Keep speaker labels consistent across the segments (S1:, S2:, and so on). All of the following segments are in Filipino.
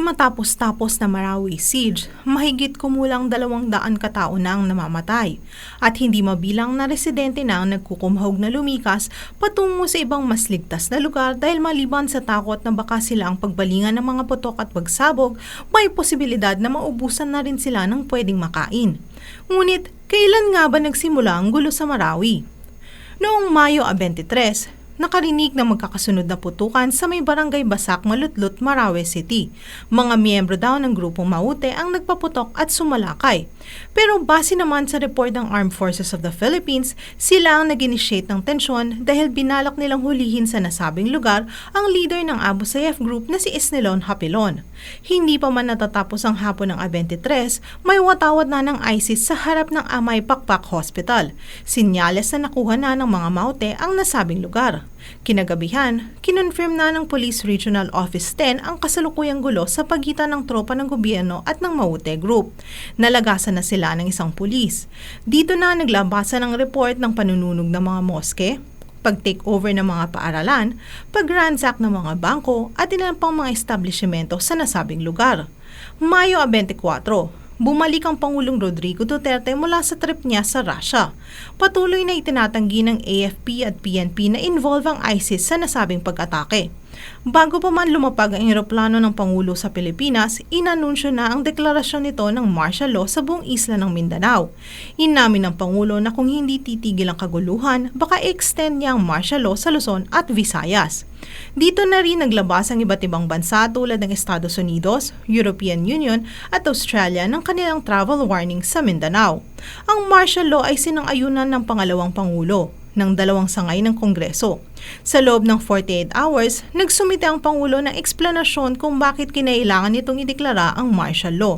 S1: matapos-tapos na Marawi siege, mahigit kumulang dalawang daan katao na ang namamatay at hindi mabilang na residente na ang nagkukumhog na lumikas patungo sa ibang mas ligtas na lugar dahil maliban sa takot na baka sila ang pagbalingan ng mga putok at pagsabog, may posibilidad na maubusan na rin sila ng pwedeng makain. Ngunit, kailan nga ba nagsimula ang gulo sa Marawi? Noong Mayo 23, nakarinig ng magkakasunod na putukan sa may barangay Basak, Malutlot, Marawi City. Mga miyembro daw ng grupong Maute ang nagpaputok at sumalakay. Pero base naman sa report ng Armed Forces of the Philippines, sila ang nag-initiate ng tensyon dahil binalak nilang hulihin sa nasabing lugar ang leader ng Abu Sayyaf Group na si Isnilon Hapilon. Hindi pa man natatapos ang hapon ng A23, may watawad na ng ISIS sa harap ng Amay Pakpak Hospital. Sinyales na nakuha na ng mga Maute ang nasabing lugar. Kinagabihan, kinonfirm na ng Police Regional Office 10 ang kasalukuyang gulo sa pagitan ng tropa ng gobyerno at ng Maute Group. Nalagasan na sila ng isang pulis. Dito na naglabasan ng report ng panununog ng mga moske, pag-take over ng mga paaralan, pag-ransack ng mga bangko at ilan pang mga establishmento sa nasabing lugar. Mayo 24, bumalik ang Pangulong Rodrigo Duterte mula sa trip niya sa Russia. Patuloy na itinatanggi ng AFP at PNP na involve ang ISIS sa nasabing pag-atake. Bago pa man lumapag ang eroplano ng Pangulo sa Pilipinas, inanunsyo na ang deklarasyon nito ng martial law sa buong isla ng Mindanao. Inamin ng Pangulo na kung hindi titigil ang kaguluhan, baka extend niya ang martial law sa Luzon at Visayas. Dito na rin naglabas ang iba't ibang bansa tulad ng Estados Unidos, European Union at Australia ng kanilang travel warning sa Mindanao. Ang martial law ay sinang-ayunan ng pangalawang Pangulo ng dalawang sangay ng Kongreso. Sa loob ng 48 hours, nagsumite ang Pangulo ng eksplanasyon kung bakit kinailangan nitong ideklara ang martial law.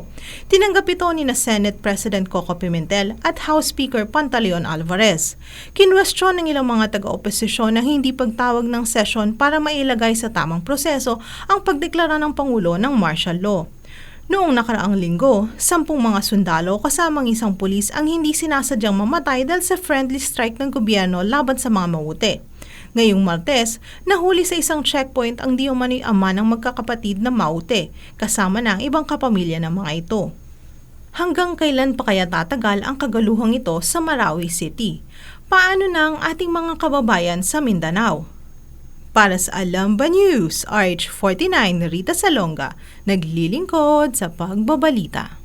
S1: Tinanggap ito ni na Senate President Coco Pimentel at House Speaker Pantaleon Alvarez. Kinwestiyon ng ilang mga taga-oposisyon na hindi pagtawag ng session para mailagay sa tamang proseso ang pagdeklara ng Pangulo ng martial law. Noong nakaraang linggo, sampung mga sundalo kasamang isang pulis ang hindi sinasadyang mamatay dahil sa friendly strike ng gobyerno laban sa mga maute. Ngayong Martes, nahuli sa isang checkpoint ang di umano'y ama ng magkakapatid na maute, kasama na ang ibang kapamilya ng mga ito. Hanggang kailan pa kaya tatagal ang kagaluhang ito sa Marawi City? Paano na ang ating mga kababayan sa Mindanao? Para sa Alamba News, RH49 Rita Salonga, naglilingkod sa pagbabalita.